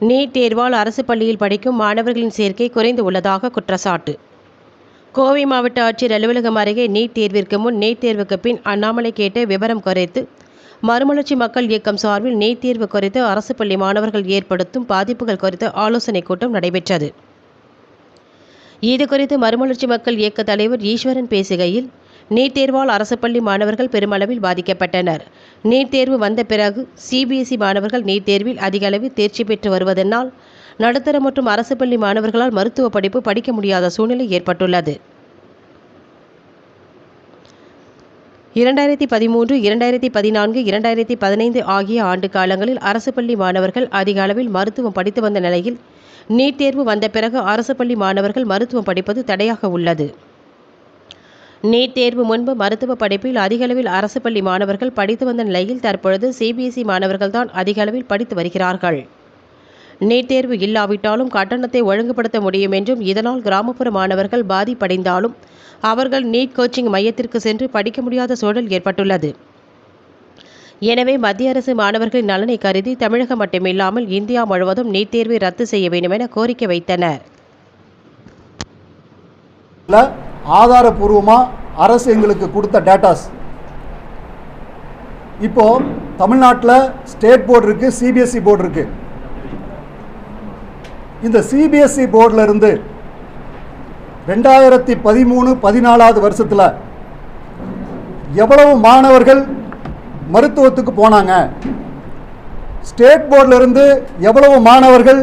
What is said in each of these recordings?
NEET தேர்வால் அரசு பள்ளியில் படிக்கும் மாணவர்களின் சேர்க்கை குறைந்து உள்ளதாக குற்றச்சாட்டு. கோவை மாவட்ட ஆட்சியர் அலுவலகம் அருகே நீட் தேர்விற்கு முன் நீட் தேர்வுக்கு பின் அண்ணாமலை கேட்ட விவரம் குறைத்து மறுமலர்ச்சி மக்கள் இயக்கம் சார்பில் நீட் தேர்வு குறித்து அரசு பள்ளி மாணவர்கள் ஏற்படுத்தும் பாதிப்புகள் குறித்து ஆலோசனைக் கூட்டம் நடைபெற்றது. இது குறித்து மறுமலர்ச்சி மக்கள் இயக்க தலைவர் ஈஸ்வரன் பேசுகையில் நீட் தேர்வால் அரசு பள்ளி மாணவர்கள் பெருமளவில் பாதிக்கப்பட்டனர். நீட் தேர்வு வந்த பிறகு சிபிஎஸ்இ மாணவர்கள் நீட் தேர்வில் அதிக அளவில் தேர்ச்சி பெற்று வருவதனால் நடுத்தர மற்றும் அரசு பள்ளி மாணவர்களால் மருத்துவ படிப்பு படிக்க முடியாத சூழ்நிலை ஏற்பட்டுள்ளது. இரண்டாயிரத்தி பதிமூன்று இரண்டாயிரத்தி பதினான்கு இரண்டாயிரத்தி பதினைந்து ஆகிய ஆண்டு காலங்களில் அரசு பள்ளி மாணவர்கள் அதிக அளவில் மருத்துவம் படித்து வந்த நிலையில் நீட் தேர்வு வந்த பிறகு அரசு பள்ளி மாணவர்கள் மருத்துவம் படிப்பது தடையாக உள்ளது. நீட் தேர்வு முன்பு மருத்துவ படிப்பில் அதிகளவில் அரசு பள்ளி மாணவர்கள் படித்து வந்த நிலையில் தற்பொழுது சிபிஎஸ்இ மாணவர்கள்தான் தான் அதிகளவில் படித்து வருகிறார்கள். நீட் தேர்வு இல்லாவிட்டாலும் கட்டணத்தை ஒழுங்குபடுத்த முடியும் என்றும் இதனால் கிராமப்புற மாணவர்கள் பாதிப்படைந்தாலும் அவர்கள் நீட் கோச்சிங் மையத்திற்கு சென்று படிக்க முடியாத சூழல் ஏற்பட்டுள்ளது. எனவே மத்திய அரசு மாணவர்களின் நலனை கருதி தமிழகம் மட்டுமில்லாமல் இந்தியா முழுவதும் நீட் தேர்வை ரத்து செய்ய வேண்டும் என கோரிக்கை வைத்தனர். ஆதாரபூர்வமாக அரசு எங்களுக்கு கொடுத்த டேட்டாஸ் இப்போ தமிழ்நாட்டில் ஸ்டேட் போர்டு இருக்குது சிபிஎஸ்சி போர்டு இருக்குது இந்த சிபிஎஸ்சி போர்டில் இருந்து ரெண்டாயிரத்தி பதிமூணு பதினாலாவது வருஷத்தில் எவ்வளவு மாணவர்கள் மருத்துவத்துக்கு போனாங்க? ஸ்டேட் போர்டில் இருந்து எவ்வளவு மாணவர்கள்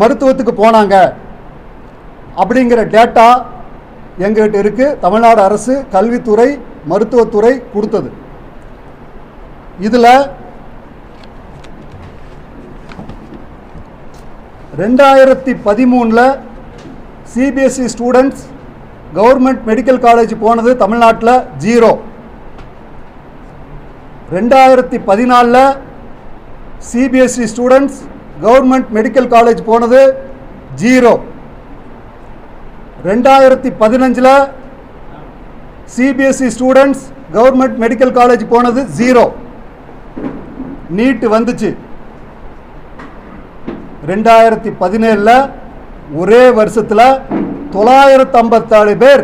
மருத்துவத்துக்கு போனாங்க? அப்படிங்கிற டேட்டா எங்ககிட்ட இருக்குது தமிழ்நாடு அரசு கல்வித்துறை மருத்துவத்துறை கொடுத்தது. இதில் ரெண்டாயிரத்தி பதிமூணில் CBSE students government medical college போனது தமிழ்நாட்டில் ஜீரோ ரெண்டாயிரத்தி பதினாலில் CBSE students government medical college போனது ஜீரோ ரெண்டாயிரத்தி பதினஞ்சில் CBSE students government medical college போனது ஜீரோ நீட்டு வந்துச்சு. ரெண்டாயிரத்தி பதினேழில் ஒரே வருஷத்தில் தொள்ளாயிரத்து ஐம்பத்தாறு பேர்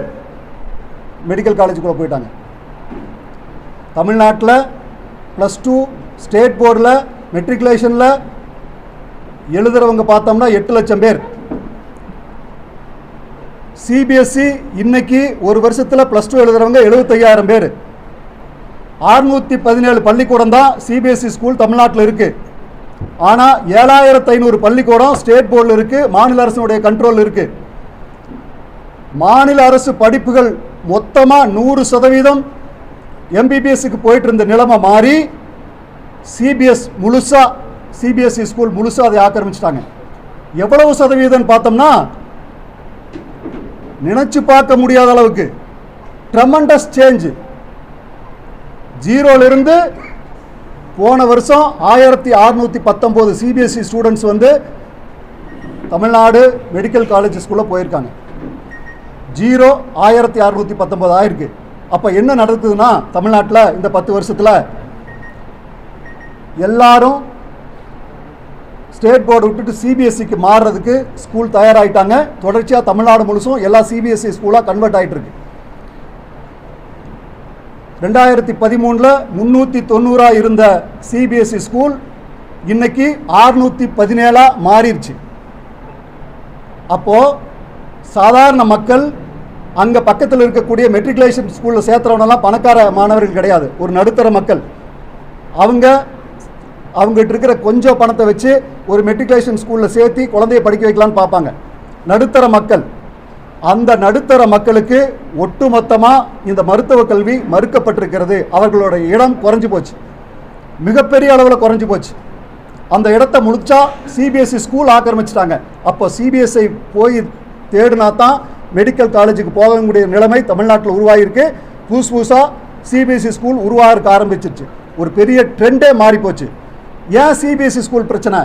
மெடிக்கல் காலேஜுக்குள்ளே போயிட்டாங்க. தமிழ்நாட்டில் ப்ளஸ் டூ ஸ்டேட் போர்டில் மெட்ரிகுலேஷனில் எழுதுறவங்க பார்த்தோம்னா எட்டு லட்சம் பேர். சிபிஎஸ்சி இன்னைக்கு ஒரு வருஷத்தில் ப்ளஸ் டூ எழுதுறவங்க எழுபத்தையாயிரம் பேர். அறுநூற்றி பதினேழு பள்ளிக்கூடம் தான் சிபிஎஸ்சி ஸ்கூல் தமிழ்நாட்டில் இருக்குது ஆனால் ஏழாயிரத்து ஐநூறு பள்ளிக்கூடம் ஸ்டேட் போர்டில் இருக்குது மாநில அரசினுடைய கண்ட்ரோல் இருக்குது மாநில அரசு படிப்புகள் மொத்தமாக நூறு சதவீதம் எம்பிபிஎஸ்க்கு போயிட்டு இருந்த நிலைமை மாறி சிபிஎஸ் முழுசாக சிபிஎஸ்சி ஸ்கூல் முழுசாக அதை ஆக்கிரமிச்சிட்டாங்க. எவ்வளவு சதவீதம்னு பார்த்தோம்னா நினைச்சு பார்க்க முடியாத அளவுக்கு ட்ரமண்டஸ் சேஞ்ச் ஜீரோலிருந்து போன வருஷம் ஆயிரத்தி அறநூற்றி பத்தொம்போது சிபிஎஸ்சி ஸ்டூடெண்ட்ஸ் வந்து தமிழ்நாடு மெடிக்கல் காலேஜ் ஸ்கூலில் போயிருக்காங்க. ஜீரோ ஆயிரத்தி அறநூற்றி பத்தொம்போது ஆயிருக்கு. அப்போ என்ன நடக்குதுன்னா தமிழ்நாட்டில் இந்த பத்து வருஷத்தில் எல்லாரும் ஸ்டேட் போர்டு விட்டுட்டு சிபிஎஸ்சிக்கு மாறுறதுக்கு ஸ்கூல் தயாராகிட்டாங்க தொடர்ச்சியாக தமிழ்நாடு முழுசும் எல்லா சிபிஎஸ்சி ஸ்கூலாக கன்வெர்ட் ஆகிட்டு இருக்கு ரெண்டாயிரத்தி பதிமூணில் முந்நூற்றி தொண்ணூறாக இருந்த சிபிஎஸ்சி ஸ்கூல் இன்னைக்கு ஆறுநூற்றி பதினேழாக மாறிடுச்சு அப்போது சாதாரண மக்கள் அங்கே பக்கத்தில் இருக்கக்கூடிய மெட்ரிகுலேஷன் ஸ்கூலில் சேர்த்துறவனெல்லாம் பணக்கார மாணவர்கள் கிடையாது. ஒரு நடுத்தர மக்கள். அவங்க அவங்ககிட்ட இருக்கிற கொஞ்சம் பணத்தை வச்சு ஒரு மெட்ரிகுலேஷன் ஸ்கூலில் சேர்த்து குழந்தைய படிக்க வைக்கலான்னு பார்ப்பாங்க. நடுத்தர மக்கள். அந்த நடுத்தர மக்களுக்கு ஒட்டுமொத்தமாக இந்த மருத்துவ கல்வி மறுக்கப்பட்டிருக்கிறது. அவர்களோட இடம் குறைஞ்சி போச்சு. மிகப்பெரிய அளவில் குறைஞ்சு போச்சு. அந்த இடத்த முடிச்சா சிபிஎஸ்சி ஸ்கூல் ஆக்கிரமிச்சிட்டாங்க. அப்போ சிபிஎஸ்ஐ போய் தேடினா தான் மெடிக்கல் காலேஜுக்கு போகக்கூடிய நிலைமை தமிழ்நாட்டில் உருவாகியிருக்கு புதுசு புதுசாக சிபிஎஸ்சி ஸ்கூல் உருவாக ஆரம்பிச்சிருச்சு. ஒரு பெரிய ட்ரெண்டே மாறிப்போச்சு. ஏன் சிபிஎஸ்சி ஸ்கூல் பிரச்சனை